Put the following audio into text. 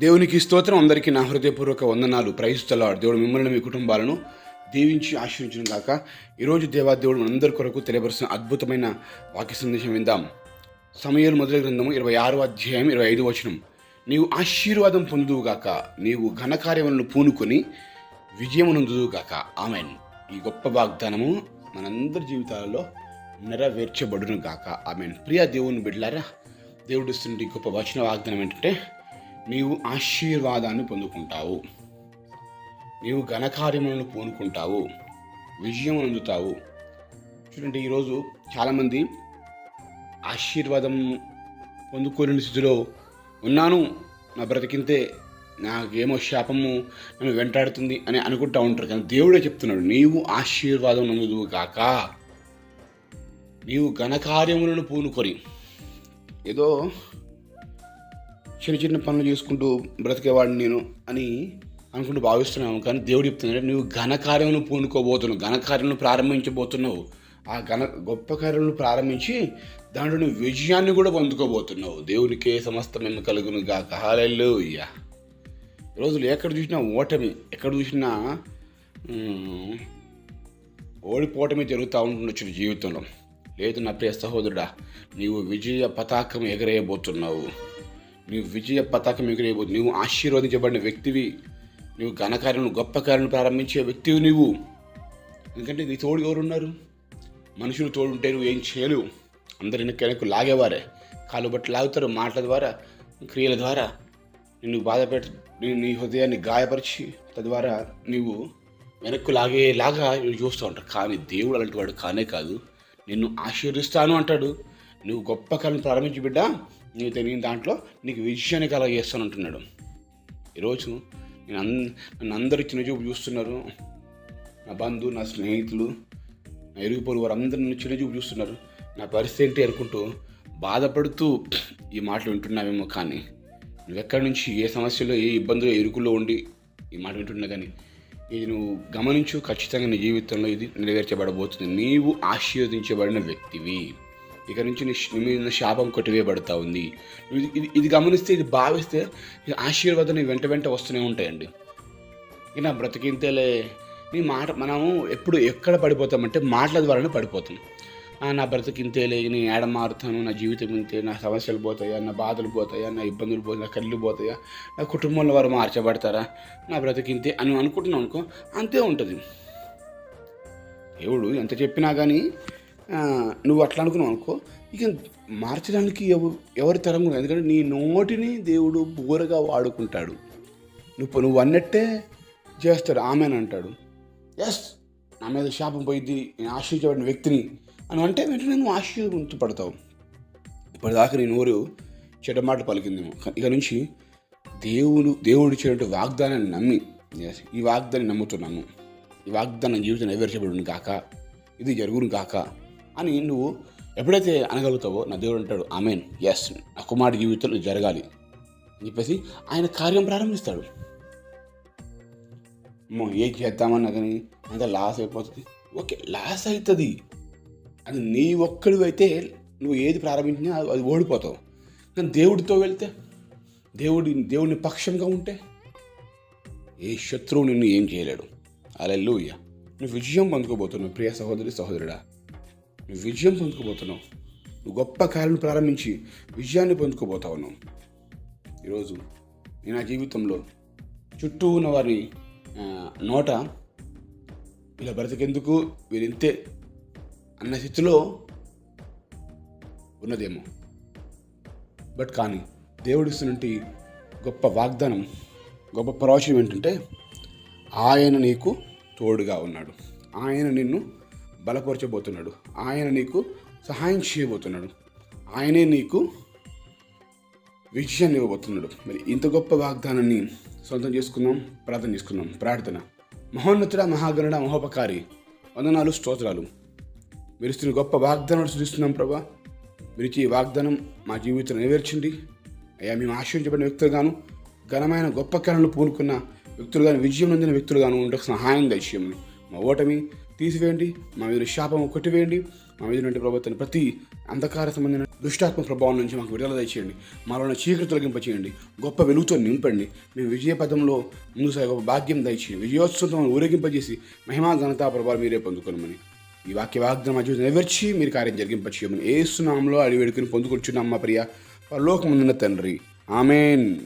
దేవునికి స్తోత్రం. అందరికీ నా హృదయపూర్వక వందనాలు. ప్రయిస్తలాడు దేవుడు మిమ్మల్ని మీ కుటుంబాలను దీవించి ఆశీర్వించిన కాక ఈరోజు దేవాదేవుడు మనందరి కొరకు తెలియపరుస్తున్న అద్భుతమైన వాక్య సందేశం విందాం. సమయాలు మొదటి గ్రంథము ఇరవై ఆరో అధ్యాయం ఇరవై ఐదు వచనం. నీవు ఆశీర్వాదం పొందువుగాక నీవు ఘనకార్యములను పూనుకొని విజయమునందువుగాక ఆమెన్. ఈ గొప్ప వాగ్దానము మనందరి జీవితాలలో నెరవేర్చబడును గాక. ఆమెన్. ప్రియ దేవుని బిడ్డలారా దేవుడు ఇస్తున్న గొప్ప వచన వాగ్దానం ఏంటంటే నీవు ఆశీర్వాదాన్ని పొందుకుంటావు. నీవు ఘనకార్యములను పూనుకుంటావు. విజయం అందుతావు. చూడండి ఈరోజు చాలామంది ఆశీర్వాదం పొందుకోలేని స్థితిలో ఉన్నాను. నా బ్రతికింతే నాకేమో శాపము నన్ను వెంటాడుతుంది అని అనుకుంటా ఉంటారు. కానీ దేవుడే చెప్తున్నాడు నీవు ఆశీర్వాదం నందుదువు కాక నీవు ఘనకార్యములను పూనుకొని ఏదో చిన్న చిన్న పనులు చేసుకుంటూ బ్రతికేవాడిని నేను అని అనుకుంటూ భావిస్తున్నాను కానీ దేవుడు చెప్తున్నాడు నువ్వు ఘనకార్యమును పూనుకోబోతున్నావు ఘనకార్యమును ప్రారంభించబోతున్నావు. ఆ ఘన గొప్ప కార్యములు ప్రారంభించి దాంట్లో నువ్వు విజయాన్ని కూడా పొందుకోబోతున్నావు. దేవునికే సమస్తమేమి కలుగును గాక. హాలెల్లుయ్యా రోజులు ఎక్కడ చూసినా ఓటమి ఎక్కడ చూసినా ఓడిపోవటమే జరుగుతూ ఉంటుండొచ్చు జీవితంలో. లేదు నా ప్రియ సహోదరుడా నీవు విజయ పతాకం ఎగరేయబోతున్నావు. నీవు విజయ పతాకం ఎగరేయబోతు నువ్వు ఆశీర్వదించబడిన వ్యక్తివి. నువ్వు ఘనకార్యం గొప్ప కార్యం ప్రారంభించే వ్యక్తివి నువ్వు ఎందుకంటే నీ తోడు ఎవరున్నారు? మనుషులు తోడుంటే నువ్వు ఏం చేయలేవు. అందరి వెనక్కి వెనక్కు లాగేవారే. కాలు బట్టి లాగుతారు మాటల ద్వారా క్రియల ద్వారా. నిన్ను బాధపెట్ నీ- నీ హృదయాన్ని గాయపరిచి తద్వారా నీవు వెనక్కు లాగేలాగా చూస్తూ ఉంటారు. కానీ దేవుడు అలాంటి వాడు కానే కాదు. నిన్ను ఆశీర్దిస్తాను అంటాడు. నువ్వు గొప్ప కాలం ప్రారంభించి బిడ్డ. నీవు తెలియని దాంట్లో నీకు విజయాన్ని కలగజేస్తాను అంటున్నాడు. ఈరోజు నేను అన్ నన్ను అందరూ చిన్న చూపు చూస్తున్నారు. నా బంధు నా స్నేహితులు నా ఇరుగు పొరుగు వారు అందరూ నన్ను చిన్న చూపు చూస్తున్నారు. నా పరిస్థితి ఏంటి అనుకుంటూ బాధపడుతూ ఈ మాటలు వింటున్నావేమో కానీ నువ్వెక్కడి నుంచి ఏ సమస్యలో ఏ ఇబ్బందులు ఇరుకుల్లో ఉండి ఈ మాట వింటున్నా కానీ ఇది నువ్వు గమనించు ఖచ్చితంగా నీ జీవితంలో ఇది నెరవేర్చబడబోతుంది. నీవు ఆశీర్వదించబడిన వ్యక్తివి. ఇక నుంచి నీ మీద శాపం కొట్టివేయబడతా ఉంది. ఇది- ఇది గమనిస్తే ఇది భావిస్తే ఆశీర్వాదం వెంట వెంట వస్తూనే ఉంటాయండి. ఇక నా బ్రతికింతేలే నీ మాట మనము ఎప్పుడు ఎక్కడ పడిపోతామంటే మాటల ద్వారానే పడిపోతాం. నా బ్రతికింతేలే నేను ఏడ మారుతాను నా జీవితం ఇంతే నా సమస్యలు పోతాయా నా బాధలు పోతాయా నా ఇబ్బందులు పోతాయి నా కళ్ళు పోతాయా నా కుటుంబంలో వారు మార్చబడతారా? నా బ్రతికింతే అని అనుకుంటున్నాం అనుకో అంతే ఉంటుంది. దేవుడు ఎంత చెప్పినా కానీ నువ్వు అట్లా అనుకున్నావు అనుకో ఇక మార్చడానికి ఎవరు ఎవరి తరం కూడా ఎందుకంటే నీ నోటిని దేవుడు బోరగా వాడుకుంటాడు. నువ్వు నువ్వు అన్నట్టే చేస్తాడు. ఆమెను అంటాడు. ఎస్ నా మీద శాపం పోయిద్ది నేను ఆశ్రయించబడిన వ్యక్తిని అని అంటే వెంటనే నువ్వు ఆశ్చర్యపడతావు ఇప్పటిదాకా నీ నోరు చెడ్డ మాట పలికిందేమో. ఇక నుంచి దేవుడు దేవుడు ఇచ్చినటువంటి వాగ్దానాన్ని నమ్మి ఈ వాగ్దాన్ని నమ్ముతున్నాను. ఈ వాగ్దానం జీవితం నెరవేర్చబడును కాక ఇది జరుగును కాక అని నువ్వు ఎప్పుడైతే అనగలుగుతావో నా దేవుడు అంటాడు ఆమెన్. ఎస్ నా కుమారుడి జీవితంలో జరగాలి. అని చెప్పేసి ఆయన కార్యం ప్రారంభిస్తాడు. ఏం చేద్దామన్నా కానీ అంత లాస్ అయిపోతుంది. ఓకే లాస్ అవుతుంది అది నీ ఒక్కడు అయితే నువ్వు ఏది ప్రారంభించినా అది- ఓడిపోతావు. కానీ దేవుడితో వెళ్తే దేవుడి దేవుడిని పక్షంగా ఉంటే ఏ శత్రువు నిన్ను ఏం చేయలేడు. అలెల్లుయ్య నువ్వు విజయం పొందుకోబోతున్నావు ప్రియ సహోదరి సహోదరుడా. నువ్వు విజయం పొందుకోబోతున్నావు నువ్వు గొప్ప కార్యం ప్రారంభించి విజయాన్ని పొందుకోబోతావు నువ్వు. ఈరోజు నేను నా జీవితంలో చుట్టూ ఉన్న వారి నోట ఇలా బ్రతికెందుకు వీరింతే అన్న స్థితిలో ఉన్నదేమో. బట్ కానీ దేవుడిస్తున్నటువంటి గొప్ప వాగ్దానం గొప్ప ప్రవచనం ఏంటంటే ఆయన నీకు తోడుగా ఉన్నాడు. ఆయన నిన్ను బలపరచబోతున్నాడు. ఆయన నీకు సహాయం చేయబోతున్నాడు. ఆయనే నీకు విజయాన్ని ఇవ్వబోతున్నాడు. మరి ఇంత గొప్ప వాగ్దానాన్ని సొంతం చేసుకుందాం ప్రార్థన చేసుకుందాం. ప్రార్థన. మహోన్నతుడ మహాగణుడ మహోపకారి. వందనాలు స్తోత్రాలు. మీరు ఇస్తున్న గొప్ప వాగ్దానాలు సృష్టిస్తున్నాం ప్రభా. మీరు ఇచ్చే ఈ వాగ్దానం మా జీవితం నెరవేర్చండి. అయ్యా మేము ఆశ్రయించబడిన వ్యక్తులుగాను ఘనమైన గొప్ప కళను పూనుకున్న వ్యక్తులుగాను విజయం పొందిన వ్యక్తులుగాను ఉండకు సహాయం దయచేయమని మా ఓటమి తీసివేయండి. మా మీద శాపము కొట్టివేయండి. మా మీద నుండి ప్రభుత్వాన్ని ప్రతి అంధకార సంబంధించిన దుష్టాత్మ ప్రభావం నుంచి మాకు విడుదల దయచేయండి. మాలో చీకటి తొలగింపచేయండి. గొప్ప వెలుగుతో నింపండి. మేము విజయ పదంలో ముందు సాగే గొప్ప భాగ్యం దయచేయండి. విజయోత్సవం ఊరేగింపజేసి మహిమా ఘనతా ప్రభావం మీరే పొందుకోనమని. ఈ వాక్య వాగ్దానం మా నెరవేర్చి మీరు కార్యం జరిగింపచేయమని ఏ సునామంలో అడివేడుకుని పొందుకొచ్చున్నాం మా ప్రియ పరలోకముందున్న తండ్రి. ఆమెన్.